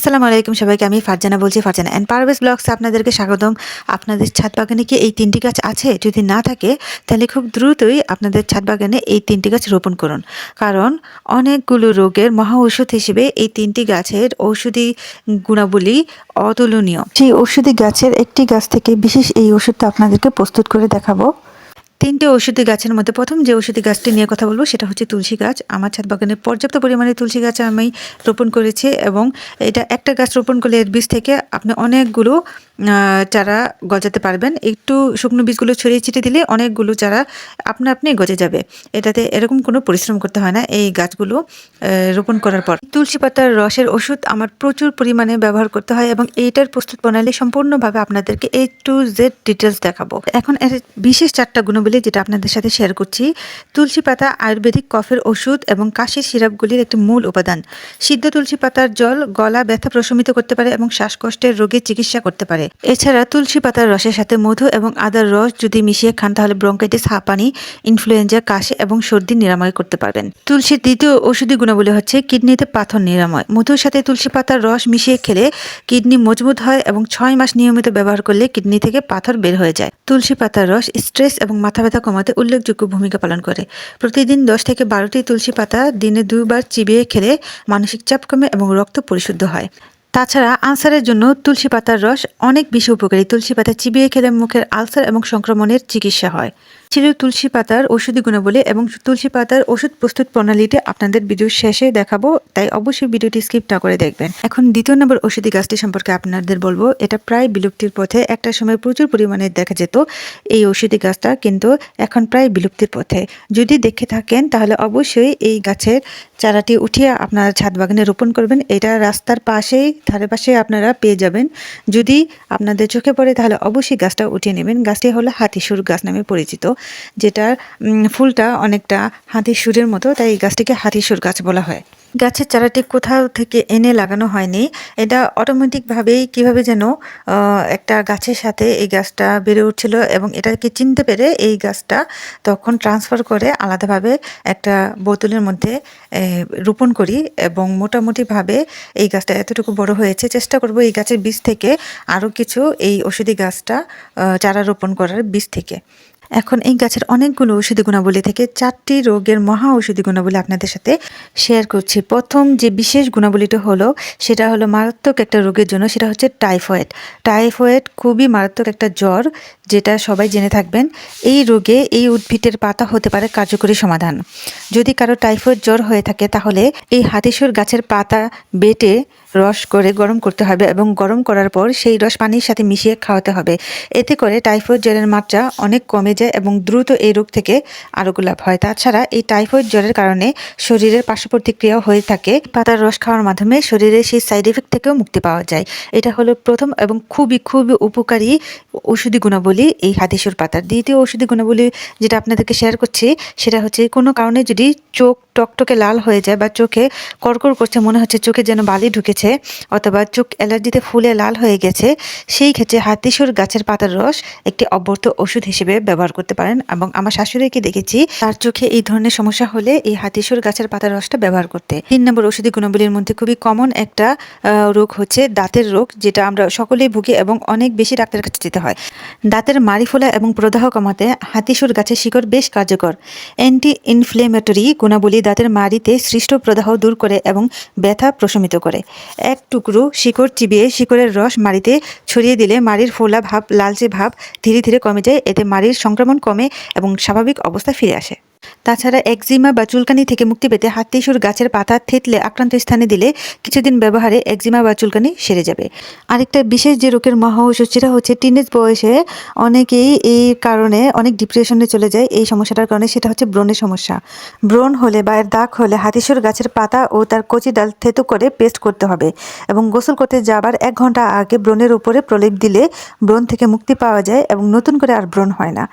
আসসালামু আলাইকুম সবাইকে, আমি ফারজানা বলছি, ফারজানা অ্যান্ড পারভেজ ব্লগসে আপনাদেরকে স্বাগতম। আপনাদের ছাদ বাগানে কি এই তিনটি গাছ আছে? যদি না থাকে, তাহলে খুব দ্রুতই আপনাদের ছাদ বাগানে এই তিনটি গাছ রোপণ করুন। কারণ অনেকগুলো রোগের মহা ঔষধ হিসেবে এই তিনটি গাছের ঔষধি গুণাবলী অতুলনীয়। সেই ঔষধি গাছের একটি গাছ থেকে বিশেষ এই ওষুধটা আপনাদেরকে প্রস্তুত করে দেখাবো। তিনটে ঔষধি গাছের মধ্যে প্রথম যে ঔষধি গাছটি নিয়ে কথা বলব, সেটা হচ্ছে তুলসী গাছ। আমার ছাদ বাগানে পর্যাপ্ত পরিমাণে তুলসী গাছ আমি রোপণ করেছি এবং এটা একটা গাছ রোপণ করলে এর বীজ থেকে আপনি অনেকগুলো চারা গজাতে পারবেন। একটু শুকনো বীজগুলো ছড়িয়ে ছিটিয়ে দিলে অনেকগুলো চারা আপনা আপনি গজে যাবে। এটাতে এরকম কোনো পরিশ্রম করতে হয় না এই গাছগুলো রোপণ করার পর। তুলসী পাতার রসের ওষুধ আমার প্রচুর পরিমাণে ব্যবহার করতে হয় এবং এইটার প্রস্তুত প্রণালী সম্পূর্ণভাবে আপনাদেরকে এ টু জেড ডিটেলস দেখাবো। এখন এর বিশেষ চারটা গুণাবলী যেটা আপনাদের সাথে শেয়ার করছি, তুলসী পাতা, আয়ুর্বেদিক কফের ওষুধ এবং কাশির সিরাপগুলির একটি মূল উপাদান। সিদ্ধ তুলসী পাতার জল গলা ব্যথা প্রশমিত করতে পারে এবং শ্বাসকষ্টের রোগের চিকিৎসা করতে পারে। এছাড়া তুলসী পাতার রসের সাথে মধু এবং আদার রস যদি মিশিয়ে খান, তাহলে ব্রঙ্কাইটিস, হাঁপানি ইনফ্লুয়েঞ্জা, কাশি এবং সর্দি নিরাময় করতে পারবেন। তুলসীর দ্বিতীয় ওষুধি গুণাবলী হচ্ছে কিডনিতে পাথর নিরাময়। মধুর সাথে তুলসী পাতার রস মিশিয়ে খেলে কিডনি মজবুত হয় এবং ছয় মাস নিয়মিত ব্যবহার করলে কিডনি থেকে পাথর বের হয়ে যায়। তুলসী পাতার রস স্ট্রেস এবং মাথা ব্যথা কমাতে উল্লেখযোগ্য ভূমিকা পালন করে। প্রতিদিন দশ থেকে বারোটি তুলসী পাতা দিনে দুবার চিবিয়ে খেলে মানসিক চাপ কমে এবং রক্ত পরিশুদ্ধ হয়। তাছাড়া আলসারের জন্য তুলসী পাতার রস অনেক বেশি উপকারী। তুলসী পাতা চিবিয়ে খেলে মুখের আলসার এবং সংক্রমণের চিকিৎসা হয়। ছিল তুলসী পাতার ওষুধি গুণাবলী এবং তুলসী পাতার ওষুধ প্রস্তুত প্রণালীটি আপনাদের ভিডিওর শেষে দেখাবো, তাই অবশ্যই ভিডিওটি স্কিপ না করে দেখবেন। এখন দ্বিতীয় নম্বর ওষুধি গাছটি সম্পর্কে আপনাদের বলব, এটা প্রায় বিলুপ্তির পথে একটা সময় প্রচুর পরিমাণে দেখা যেত, এই ওষুধি গাছটা কিন্তু এখন প্রায় বিলুপ্তির পথে। যদি দেখে থাকেন, তাহলে অবশ্যই এই গাছের চারাটি উঠিয়ে আপনারা ছাদ বাগানে রোপণ করবেন। এটা রাস্তার পাশেই, ধারে পাশে আপনারা পেয়ে যাবেন। যদি আপনাদের চোখে পড়ে, তাহলে অবশ্যই গাছটা উঠিয়ে নেবেন। গাছটি হলো হাতিসুর গাছ নামে পরিচিত। যেটার ফুলটা অনেকটা হাতির সুরের মতো, তাই এই গাছটিকে হাতিসুর গাছ বলা হয়। গাছের চারাটি কোথাও থেকে এনে লাগানো হয়নি। এটা অটোমেটিকভাবেই কীভাবে যেন একটা গাছের সাথে এই গাছটা বেড়ে উঠছিল এবং এটাকে চিনতে পেরে এই গাছটা তখন ট্রান্সফার করে আলাদাভাবে একটা বোতলের মধ্যে রোপণ করি এবং মোটামুটিভাবে এই গাছটা এতটুকু বড় হয়েছে। চেষ্টা করব এই গাছের বীজ থেকে আরও কিছু এই ওষুধি গাছটা চারা রোপণ করার বীজ থেকে। এখন এই গাছের অনেকগুলো ঔষধি গুণাবলী থেকে চারটি রোগের মহা ঔষধি গুণাবলী আপনাদের সাথে শেয়ার করছি। প্রথম যে বিশেষ গুণাবলীটা হলো, সেটা হলো মারাত্মক একটা রোগের জন্য, সেটা হচ্ছে টাইফয়েড টাইফয়েড খুবই মারাত্মক একটা জ্বর, যেটা সবাই জেনে থাকবেন, এই রোগে এই উদ্ভিদের পাতা হতে পারে কার্যকরী সমাধান। যদি কারও টাইফয়েড জ্বর হয়ে থাকে, তাহলে এই হাতিসুর গাছের পাতা বেটে রস করে গরম করতে হবে এবং গরম করার পর সেই রস পানির সাথে মিশিয়ে খাওয়াতে হবে। এতে করে টাইফয়েড জ্বরের মাত্রা অনেক কমে যায় এবং দ্রুত এই রোগ থেকে আরোগ্য লাভ হয়। তাছাড়া এই টাইফয়েড জ্বরের কারণে শরীরের পার্শ্ব প্রতিক্রিয়া হয়ে থাকে। পাতার রস খাওয়ার মাধ্যমে শরীরের সেই সাইড এফেক্ট থেকেও মুক্তি পাওয়া যায়। এটা হলো প্রথম এবং খুবই খুবই উপকারী ওষুধি গুণাবলী এই হাদিসুর পাতার। দ্বিতীয় ওষুধি গুণাবলী যেটা আপনাদেরকে শেয়ার করছি, সেটা হচ্ছে কোনো কারণে যদি চোখ টকটকে লাল হয়ে যায় বা চোখে কড়কড় করছে, মনে হচ্ছে চোখে যেন বালি ঢুকেছে অথবা চোখ অ্যালার্জিতে ফুলে লাল হয়ে গেছে, সেই ক্ষেত্রে হাতিসুর গাছের পাতার রস একটি অব্যর্থ ওষুধ হিসেবে ব্যবহার করতে পারেন এবং আমার শাশুড়িকে দেখেছি, তার চোখে এই ধরনের সমস্যা হলে এই হাতিসুর গাছের পাতার রসটা ব্যবহার করতে। তিন নম্বর ওষুধি গুণাবলীর মধ্যে খুবই কমন একটা রোগ হচ্ছে দাঁতের রোগ, যেটা আমরা সকলেই ভুগি এবং অনেক বেশি ডাক্তারের কাছে যেতে হয়। দাঁতের মাড়ি ফোলা এবং প্রদাহ কমাতে হাতিসুর গাছের শিকড় বেশ কার্যকর। অ্যান্টি ইনফ্লেমেটরি গুণাবলী দাঁতের মাড়িতে সৃষ্ট প্রদাহ দূর করে এবং ব্যথা প্রশমিত করে। এক টুকরো শিকড় চিবিয়ে শিকড়ের রস মাড়িতে ছড়িয়ে দিলে মাড়ির ফোলা ভাব, লালচে ভাব ধীরে ধীরে কমে যায়। এতে মাড়ির সংক্রমণ কমে এবং স্বাভাবিক অবস্থা ফিরে আসে। তাছাড়া একজিমা বা চুলকানি থেকে মুক্তি পেতে হাতিসুর গাছের পাতা থেতলে আক্রান্ত স্থানে দিলে কিছুদিন ব্যবহারে একজিমা বা চুলকানি সেরে যাবে। আরেকটা বিশেষ যে রোগের মহা ঔষধ সেটা হচ্ছে টিনেজ বয়সে অনেকেই এই কারণে অনেক ডিপ্রেশনে চলে যায়, এই সমস্যাটার কারণে সেটা হচ্ছে ব্রণের সমস্যা। ব্রণ হলে বা এর দাগ হলে হাতিসুর গাছের পাতা ও তার কচি ডাল থেতু করে পেস্ট করতে হবে এবং গোসল করতে যাবার এক ঘণ্টা আগে ব্রণের উপরে প্রলেপ দিলে ব্রণ থেকে মুক্তি পাওয়া যায় এবং নতুন করে আর ব্রণ হয় না।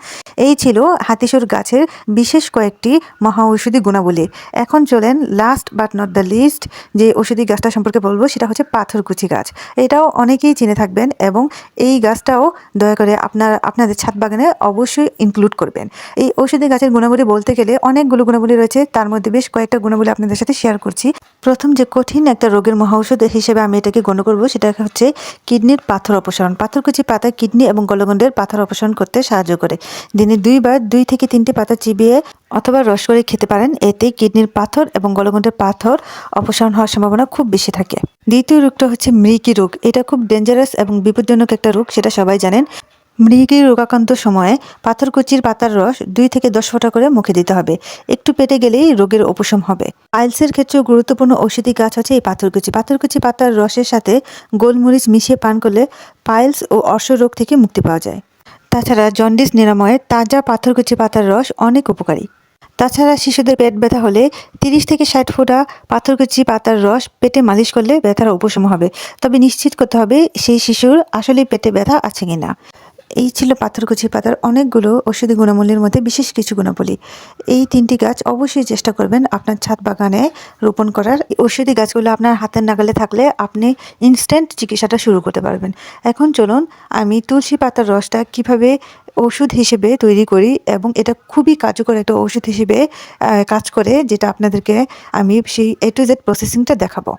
এই ছিল হাতিসুর গাছের বিশেষ কয়েকটি মহা ঔষধি গুণাবলী। এখন চলেন last but not the least যে ওষুধি গাছটা সম্পর্কে বলব, সেটা হচ্ছে পাথরকুচি গাছ। এটাও অনেকেই চিনে থাকবেন এবং এই গাছটাও দয়া করে আপনার, আপনাদের ছাদ বাগানে অবশ্যই ইনক্লুড করবেন। এই ঔষধি গাছের গুণাবলী বলতে গেলে অনেকগুলো গুণাবলী রয়েছে, তার মধ্যে বেশ কয়েকটা গুণাবলী আপনাদের সাথে শেয়ার করছি। প্রথম যে কঠিন একটা রোগের মহা ঔষধ হিসেবে আমি এটাকে গণ্য করব, সেটা হচ্ছে কিডনির পাথর অপসারণ। পাথরকুচি পাতা কিডনি এবং গলগণ্ডের পাথর অপসারণ করতে সাহায্য করে। দিনে দুইবার দুই থেকে তিনটি পাতা চিবিয়ে অথবা রস করে খেতে পারেন। এতে কিডনির পাথর এবং গলগণ্ডের পাথর অপসারণ হওয়ার সম্ভাবনা খুব বেশি থাকে। দ্বিতীয় রোগটা হচ্ছে মৃগী রোগ। এটা খুব ডেঞ্জারাস এবং বিপজ্জনক একটা রোগ, সেটা সবাই জানেন। মৃগী রোগাক্রান্ত সময়ে পাথরকুচির পাতার রস দুই থেকে দশ ফোঁটা করে মুখে দিতে হবে। একটু পেটে গেলেই রোগের উপশম হবে। আইলসের ক্ষেত্রেও গুরুত্বপূর্ণ ঔষধি গাছ হচ্ছে এই পাথরকুচি পাথরকুচি পাতার রসের সাথে গোলমরিচ মিশিয়ে পান করলে পাইলস ও অর্শ রোগ থেকে মুক্তি পাওয়া যায়। তাছাড়া জন্ডিস নিরাময়ে তাজা পাথরকুচি পাতার রস অনেক উপকারী। তাছাড়া শিশুদের পেট ব্যথা হলে তিরিশ থেকে ষাট ফোঁটা পাথরকুচি, পাতার রস পেটে মালিশ করলে ব্যথার উপশম হবে। তবে নিশ্চিত করতে হবে সেই শিশুর আসলে পেটে ব্যথা আছে কিনা। এই ছিল পাথরকুচি পাতার অনেকগুলো ওষুধি গুণাবলীর মধ্যে বিশেষ কিছু গুণাবলী। এই তিনটি গাছ অবশ্যই চেষ্টা করবেন আপনার ছাদ বাগানে রোপণ করার। ঔষধি গাছগুলো আপনার হাতের নাগালে থাকলে আপনি ইনস্ট্যান্ট চিকিৎসাটা শুরু করতে পারবেন। এখন চলুন আমি তুলসী পাতার রসটা কীভাবে ওষুধ হিসেবে তৈরি করি এবং এটা খুবই কার্যকর একটা ওষুধ হিসেবে কাজ করে, যেটা আপনাদেরকে আমি সেই এ টু জেড প্রসেসিংটা দেখাবো।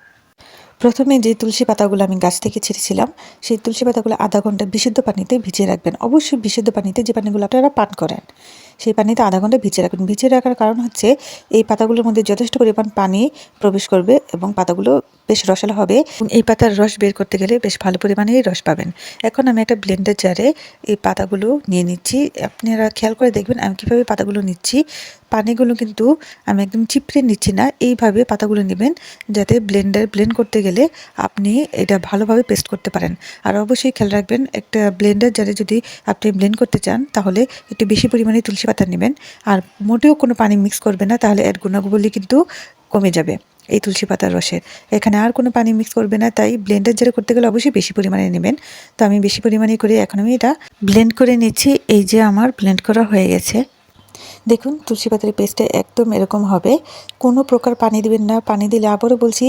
প্রথমে যে তুলসী পাতাগুলো আমি গাছ থেকে ছিঁড়েছিলাম, সেই তুলসী পাতাগুলো আধা ঘণ্টা বিশুদ্ধ পানিতে ভিজিয়ে রাখবেন। অবশ্যই বিশুদ্ধ পানিতে যে পানিগুলো আপনারা পান করেন। সেই পানিতে আধা ঘণ্টা ভিজিয়ে রাখবেন। ভিজিয়ে রাখার কারণ হচ্ছে এই পাতাগুলোর মধ্যে যথেষ্ট পরিমাণ পানি প্রবেশ করবে এবং পাতাগুলো বেশ রসালো হবে। এই পাতার রস বের করতে গেলে বেশ ভালো পরিমাণেই রস পাবেন। এখন আমি একটা ব্লেন্ডার জারে এই পাতাগুলো নিয়ে নিচ্ছি। আপনারা খেয়াল করে দেখবেন আমি কীভাবে পাতাগুলো নিচ্ছি। পানিগুলো কিন্তু আমি একদম চিপড়ে নিচ্ছি না। এইভাবে পাতাগুলো নেবেন যাতে ব্লেন্ডার ব্লেন্ড করতে গেলে আপনি এটা ভালোভাবে পেস্ট করতে পারেন। আর অবশ্যই খেয়াল রাখবেন, একটা ব্লেন্ডার জারে যদি আপনি ব্লেন্ড করতে চান তাহলে একটু বেশি পরিমাণে তুলসী পাতা নেবেন। আর মোটেও কোনো পানি মিক্স করবে না, তাহলে এর গুণাগুলি কিন্তু কমে যাবে এই তুলসী পাতার রসের এখানে আর কোনো পানি মিক্স করবে না, তাই ব্লেন্ডার যারা করতে গেলে অবশ্যই বেশি পরিমাণে নেবেন। তো আমি বেশি পরিমাণে করে এখন আমি এটা ব্লেন্ড করে নিচ্ছি। এই যে আমার ব্লেন্ড করা হয়ে গেছে। দেখুন, তুলসী পাতার পেস্টটা একদম এরকম হবে। কোনো প্রকার পানি দিবেন না। পানি দিলে আবারও বলছি,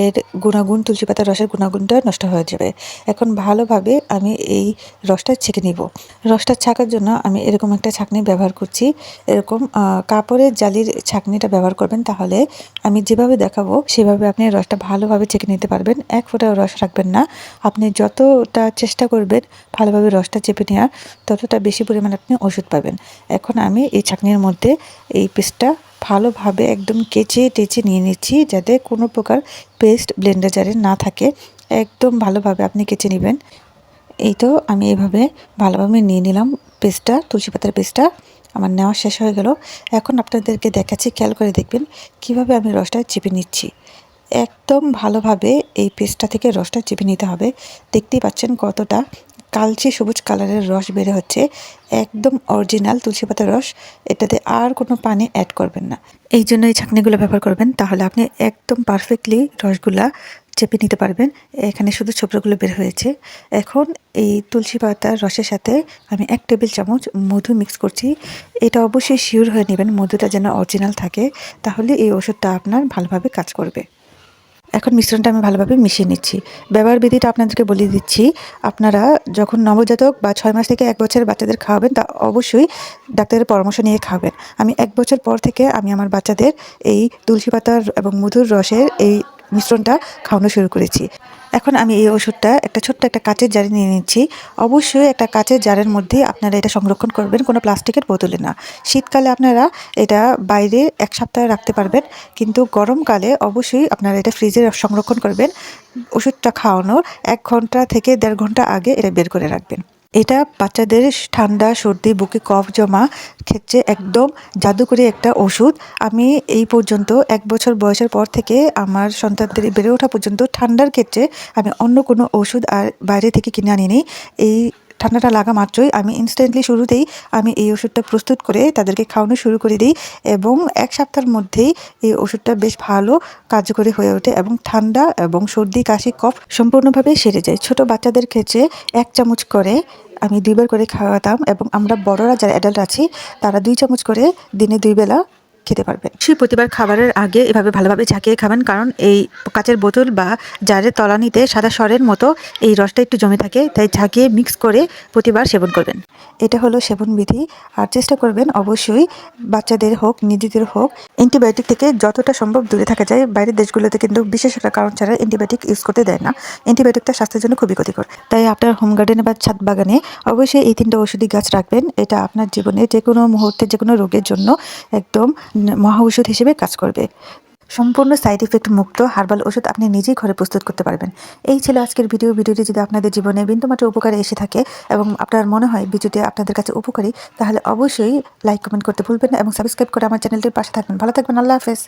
এর গুণাগুণ, তুলসী পাতার রসের গুণাগুণটা নষ্ট হয়ে যাবে। এখন ভালোভাবে আমি এই রসটা ছেঁকে নিব। রসটা ছাকার জন্য আমি এরকম একটা ছাঁকনি ব্যবহার করছি। এরকম কাপড়ের জালির ছাঁকনিটা ব্যবহার করবেন, তাহলে আমি যেভাবে দেখাবো, সেভাবে আপনি রসটা ভালোভাবে ছেঁকে নিতে পারবেন। এক ফোঁটাও রস রাখবেন না। আপনি যতটা চেষ্টা করবেন, ভালোভাবে রসটা চেপে নেওয়ার, ততটা বেশি পরিমাণে আপনি ওষুধ পাবেন। এখন আমি এই ছাঁকনির মধ্যে এই পেস্টটা ভালোভাবে একদম কেচে টেচে নিয়ে নিচ্ছি যাতে কোনো প্রকার পেস্ট ব্লেন্ডার জারে না থাকে। একদম ভালোভাবে আপনি কেচে নেবেন। এই তো আমি এইভাবে ভালোভাবে নিয়ে নিলাম পেস্টটা তুলসী পাতার পেস্টটা আমার নেওয়া শেষ হয়ে গেল। এখন আপনাদেরকে দেখাচ্ছি, খেয়াল করে দেখবেন কীভাবে আমি রসটা চেপে নিচ্ছি। একদম ভালোভাবে এই পেস্টটা থেকে রসটা চেপে নিতে হবে। দেখতেই পাচ্ছেন কতটা কালচে সবুজ কালারের রস বের হচ্ছে, একদম অরিজিনাল তুলসী পাতার রস। এটাতে আর কোনো পানি অ্যাড করবেন না। এই জন্য এই ছাঁকনিগুলো ব্যবহার করবেন, তাহলে আপনি একদম পারফেক্টলি রসগুলা চেপে নিতে পারবেন। এখানে শুধু ছোবড়াগুলো বের হয়েছে। এখন এই তুলসী পাতার রসের সাথে আমি এক টেবিল চামচ মধু মিক্স করছি। এটা অবশ্যই শিওর হয়ে নেবেন মধুটা যেন অরিজিনাল থাকে, তাহলে এই ওষুধটা আপনার ভালোভাবে কাজ করবে। এখন মিশ্রণটা আমি ভালোভাবে মিশিয়ে নিচ্ছি। ব্যবহার বিধিটা আপনাদেরকে বলে দিচ্ছি, আপনারা যখন নবজাতক বা ছয় মাস থেকে এক বছরের বাচ্চাদের খাওয়াবেন, তা অবশ্যই ডাক্তারের পরামর্শ নিয়ে খাওয়াবেন। আমি এক বছর পর থেকে আমি আমার বাচ্চাদের এই তুলসী পাতার এবং মধুর রসের এই মিশ্রণটা খাওয়ানো শুরু করেছি। এখন আমি এই ওষুধটা একটা ছোট্ট একটা কাচের জারে নিয়ে নিচ্ছি। অবশ্যই একটা কাচের জারের মধ্যে আপনারা এটা সংরক্ষণ করবেন, কোনো প্লাস্টিকের বোতলে না। শীতকালে আপনারা এটা বাইরে এক সপ্তাহ রাখতে পারবেন, কিন্তু গরমকালে অবশ্যই আপনারা এটা ফ্রিজে সংরক্ষণ করবেন। ওষুধটা খাওয়ানোর এক ঘণ্টা থেকে দেড় ঘণ্টা আগে এটা বের করে রাখবেন। এটা বাচ্চাদের ঠান্ডা, সর্দি, বুকে কফ জমা ক্ষেত্রে একদম জাদুকরি একটা ওষুধ। আমি এই পর্যন্ত এক বছর বয়সের পর থেকে আমার সন্তানদের বেড়ে ওঠা পর্যন্ত ঠান্ডার ক্ষেত্রে আমি অন্য কোনো ওষুধ আর বাইরে থেকে কিনে আনিনি। এই ঠান্ডাটা লাগা মাত্রই আমি ইনস্ট্যান্টলি শুরুতেই আমি এই ওষুধটা প্রস্তুত করে তাদেরকে খাওয়ানো শুরু করে দিই এবং এক সপ্তাহের মধ্যেই এই ওষুধটা বেশ ভালো কার্যকরী হয়ে ওঠে এবং ঠান্ডা এবং সর্দি, কাশি, কফ সম্পূর্ণভাবে সেরে যায়। ছোট বাচ্চাদের ক্ষেত্রে এক চামচ করে আমি দুইবার করে খাওয়াতাম এবং আমরা বড়রা যারা অ্যাডাল্ট আছি, তারা দুই চামচ করে দিনে দুই বেলা খেতে পারবেন সেই প্রতিবার খাবারের আগে এভাবে ভালোভাবে ঝাঁকিয়ে খাবেন, কারণ এই কাচের বোতল বা জারের তলানিতে সাদা স্বরের মতো এই রসটা একটু জমে থাকে, তাই ঝাঁকিয়ে মিক্স করে প্রতিবার সেবন করবেন। এটা হলো সেবন বিধি। আর চেষ্টা করবেন অবশ্যই বাচ্চাদের হোক, নিজেদের হোক অ্যান্টিবায়োটিক থেকে যতটা সম্ভব দূরে থাকা যায়। বাইরের দেশগুলোতে কিন্তু বিশেষ একটা কারণ ছাড়া অ্যান্টিবায়োটিক ইউজ করতে দেয় না। অ্যান্টিবায়োটিকটা স্বাস্থ্যের জন্য খুবই ক্ষতিকর। তাই আপনার হোম গার্ডেনে বা ছাদ বাগানে অবশ্যই এই তিনটা ওষুধি গাছ রাখবেন। এটা আপনার জীবনে যে কোনো মুহূর্তে যে কোনো রোগের জন্য একদম মহা ঔষধ হিসেবে কাজ করবে। সম্পূর্ণ সাইড ইফেক্ট মুক্ত হার্বাল ওষুধ আপনি নিজেই ঘরে প্রস্তুত করতে পারবেন। এই ছিল আজকের ভিডিও ভিডিওটি যদি আপনাদের জীবনে বিন্দুমাত্র উপকারে এসে থাকে এবং আপনার মনে হয় ভিডিওটি আপনাদের কাছে উপকারী, তাহলে অবশ্যই লাইক কমেন্ট করতে ভুলবেন না এবং সাবস্ক্রাইব করে আমার চ্যানেলটির পাশে থাকবেন। ভালো থাকবেন। আল্লাহ হাফেজ।